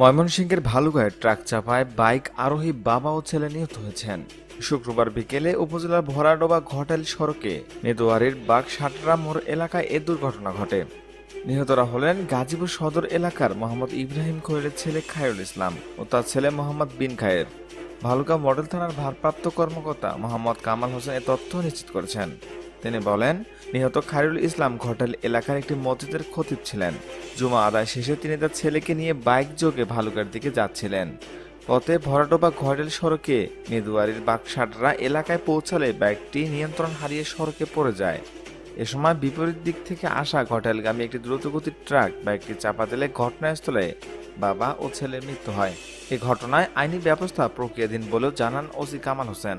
ময়মনসিংহের ভালুকায় ট্রাক চাপায় বাইক আরোহী বাবা ও ছেলে নিহত হয়েছেন। শুক্রবার বিকেলে উপজেলার ভরাডোবা ঘটাইল সড়কে নেদোয়ারির বাগ সাটরা মোড় এলাকায় এ দুর্ঘটনা ঘটে। নিহতরা হলেন গাজীপুর সদর এলাকার মোহাম্মদ ইব্রাহিম খৈলের ছেলে খায়রুল ইসলাম ও তার ছেলে মোহাম্মদ বিন খায়ের। ভালুকা মডেল থানার ভারপ্রাপ্ত কর্মকর্তা মোহাম্মদ কামাল হোসেন এ তথ্য নিশ্চিত করেছেন। তিনি বলেন, নিহত খায়রুল ইসলাম ঘটাইল এলাকার একটি মসজিদের খতিব ছিলেন। জুমা আদায় শেষে তিনি তার ছেলেকে নিয়ে বাইক যোগে ভালুকার দিকে যাচ্ছিলেন। পথে ভরাডোবা ঘরেল সড়কে নেদুয়ারির বাগসাটরা এলাকায় পৌঁছালে বাইকটি নিয়ন্ত্রণ হারিয়ে সড়কে পড়ে যায়। এ সময় বিপরীত দিক থেকে আসা ঘটাইলগামী একটি দ্রুতগতির ট্রাক বাইকটি চাপা দিলে ঘটনাস্থলে বাবা ও ছেলের মৃত্যু হয়। এ ঘটনায় আইনি ব্যবস্থা প্রক্রিয়াধীন বলেও জানান ওসি কামাল হোসেন।